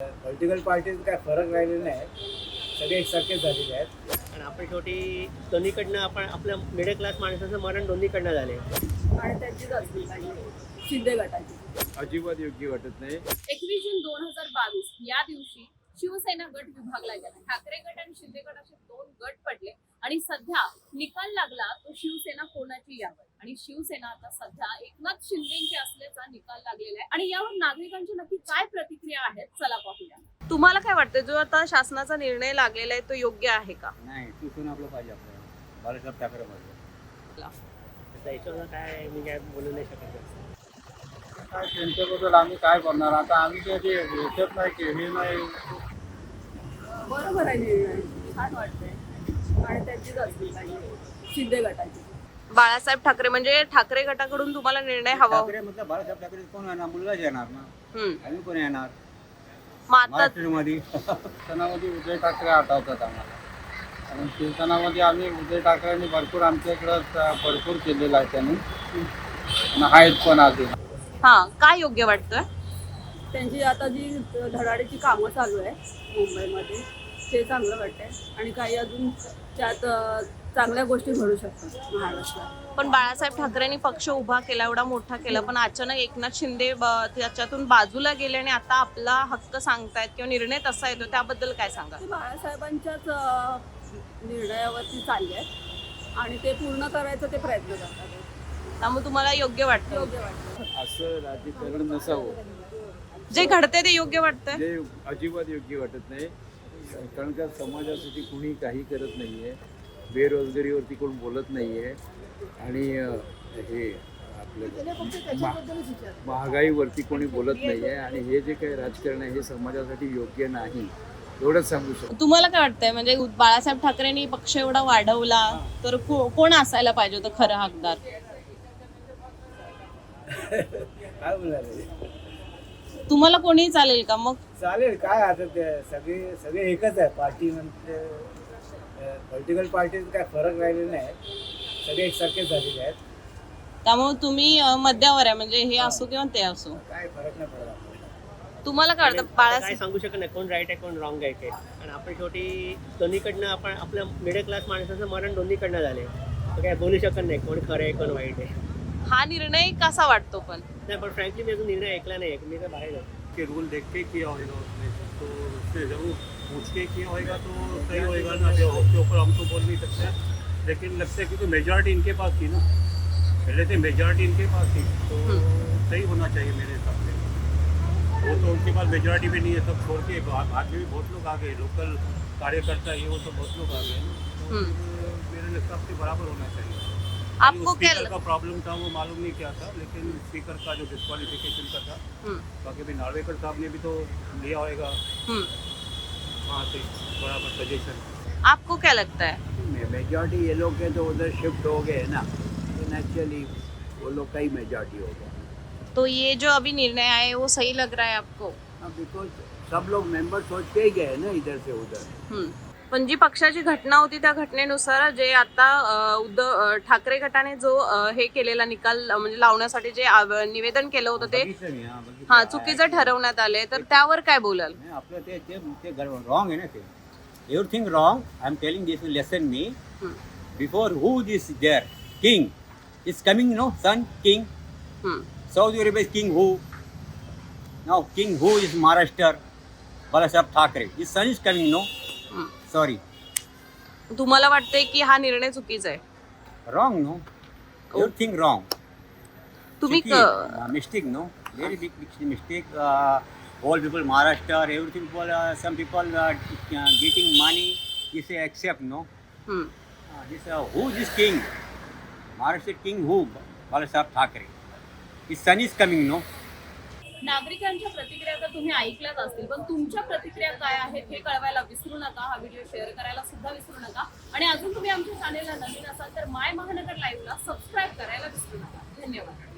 Political parties काय फरक राहिलेला नाही. सगळे एकसारखेच झालेले आहेत. आणि आपण शेवटी दोन्हीकडनं आपण आपल्या मिडल क्लास माणसाचं मरण दोन्हीकडनं झाले आणि त्यांचीच असली पाहिजे शिंदे गटाची. अजिबात योग्य वाटत नाही. एकवीस जून दोन हजार बावीस या दिवशी शिवसेना गट विभागला गेला. ठाकरे गट आणि शिंदे गट असे दोन गट पडले आणि सध्या निकाल लागला तो शिवसेना कोणाची यावर आणि शिवसेना आता सध्या एकनाथ शिंदेची असल्याचा निकाल लागलेला आहे आणि यावर नागरिकांची नक्की काय प्रतिक्रिया आहेत चला पाहूया. तुम्हाला काय वाटतं जो आता शासनाचा निर्णय लागलेला आहे तो योग्य आहे का? नाही शिवसेना आपलं पाहिजे आपल्याला बाळासाहेब ठाकरे पाहिजे. काय मी काय बोलू नाही शकत. काय त्यांच्याबद्दल आम्ही काय करणार आता आम्ही काय ते ह्याच्यात नाही की हे नाही. बरोबर आहे निर्णय. छान वाटतंय. आणि त्यांचीच असली पाहिजे. शिंदे गटाची. बाळासाहेब ठाकरे म्हणजे ठाकरे गटाकडून तुम्हाला निर्णय हवा ठाकरे म्हटलं बाळासाहेब ठाकरे कोण येणार मुलगाच येणार ना? हम्म. आम्ही कोण येणार? मग आता महाराष्ट्रामध्ये. शिवसेनामध्ये ठाकरे आठवतात आम्हाला. आणि शिवसेनामध्ये आम्ही उदय ठाकरेंनी भरपूर आमच्या इकडं भरपूर केलेलं आहे त्यांनी. आणि आहेत पण अजून. हा काय योग्य वाटतंय? त्यांची आता जी धडाडीची कामं चालू आहे मुंबईमध्ये ते चांगलं वाटतंय. आणि काही अजून त्यात चांगल्या गोष्टी घडू शकतात महाराष्ट्रात. पण बाळासाहेब ठाकरेंनी पक्ष उभा केला एवढा मोठा केला पण अचानक एकनाथ शिंदे ब- त्याच्यातून बाजूला गेले आणि आता आपला हक्क सांगतायत किंवा निर्णय तसा येतो त्याबद्दल काय सांगा ते बाळासाहेबांच्याच निर्णयावरती चालले आहेत आणि ते पूर्ण करायचा ते प्रयत्न करतात. त्यामुळे तुम्हाला योग्य वाटतं? योग्य वाटतं. असं राजकारण नसावं. जे घडते ते योग्य वाटतंय? जे अजिबात योग्य वाटत नाही. कारण का समाजासाठी कुणी काही करत नाही आहे बेरोजगारीवरती कोण बोलत नाही आहे आणि हे आपलं महागाईवरती कोणी बोलत नाही आहे आणि हे जे काही राजकारण आहे हे समाजासाठी योग्य नाही एवढंच सांगू शकतो. तुम्हाला काय वाटतंय? म्हणजे बाळासाहेब ठाकरेंनी पक्ष एवढा वाढवला तर को- कोण असायला पाहिजे होतं खरं हकदार काय बोलणार? तुम्हाला कोणी चालेल का मग? चालेल काय आता ते सगळे सगळे एकच आहे. पार्टी म्हणजे पॉलिटिकल पार्टीज काय फरक राहिलेला नाही सगळे एकसारखेच झालेले आहेत. त्यामुळे तुम्ही अं, मध्यावर आहे. म्हणजे हे असो किंवा ते असो. काय फरक नाही पडत आपल्याला. तुम्हाला काय वाटतं काय बाळासाहेब सांगू शकत नाही. कोण राईट आहे कोण रॉंग आहे ते. आणि आपण शेवटी दोन्हीकडनं आपण आपल्या मिडल क्लास माणसाचं मरण दोन्हीकडनं झाले तर काय बोलू शकत नाही कोण खरं आहे कोण वाईट आहे. हा निर्णय कसा वाटतो पण? नाही पण फ्रँकली मी अजून निर्णय ऐकला नाही मी तर बाहेर आहे. के रूल देख के किया होगा उसने तो उससे ज़रूर पूछ के किया होगा तो सही होएगा ना उसके ऊपर हम तो बोल नहीं सकते। लेकिन लगता है क्योंकि मेजॉरिटी इनके पास थी ना। पहले से मेजॉरिटी इनके पास थी तो सही होना चाहिए मेरे हिसाब से। वो तो उनके पास मेजॉरिटी भी नहीं है सब छोड़ के में भी बहुत लोग आ गए लोकल कार्यकर्ता ये वो तो बहुत लोग आ गए ना। तो हम्म। मेरे हिसाब से बराबर होना चाहिए। आपको क्या का प्रॉब्लम था वो मालूम नहीं क्या था लेकिन स्पीकर का जो डिस्कालिफिकेशन का था हम्म, बाकी भी नार्वेकर साहब ने भी तो लिया होएगा। हम्म। वहाँ से बराबर सजेशन आपको क्या लगता है? मेजॉरिटी ये लोग के तो उधर शिफ्ट हो गए ना तो नेचुरली वो लोग का ही मेजॉरिटी हो गया तो ये जो अभी निर्णय आए वो सही लग रहा है आपको? बिकॉज़ सब लोग मेंबर सोच के ही गए ना इधर से उधर। हम्म. पण जी पक्षाची घटना होती त्या घटनेनुसार जे आता उद्धव ठाकरे गटाने जो हे केलेला निकाल म्हणजे लावण्यासाठी जे निवेदन केलं होतं ते हा. हा चुकीचं ठरवण्यात आले तर त्यावर काय बोलाल आपलं ते रॉंग आहे ना ते everything wrong I am telling this lesson me. Before who this their king is coming no son king hmm. Saudi Arabia is king who? Now king who is Maharashtra? Balasaheb Thackeray. His son is coming, sorry तुम्हाला वाटतंय की हा निर्णय चुकीचा आहे? Wrong no your thing wrong तुम्ही mistake no very big big mistake all people Maharashtra everything people some people getting money is except no this who is king Maharashtra king who Balasaheb Thackeray is son is coming no नागरिकांच्या प्रतिक्रिया तर तुम्ही ऐकल्याच असतील पण तुमच्या प्रतिक्रिया काय आहेत हे कळवायला विसरू नका हा व्हिडिओ शेअर करायला सुद्धा विसरू नका. आणि अजून तुम्ही आमच्या चॅनेलला नवीन असाल तर माय महानगर लाईव्हला सबस्क्राईब करायला विसरू नका. धन्यवाद.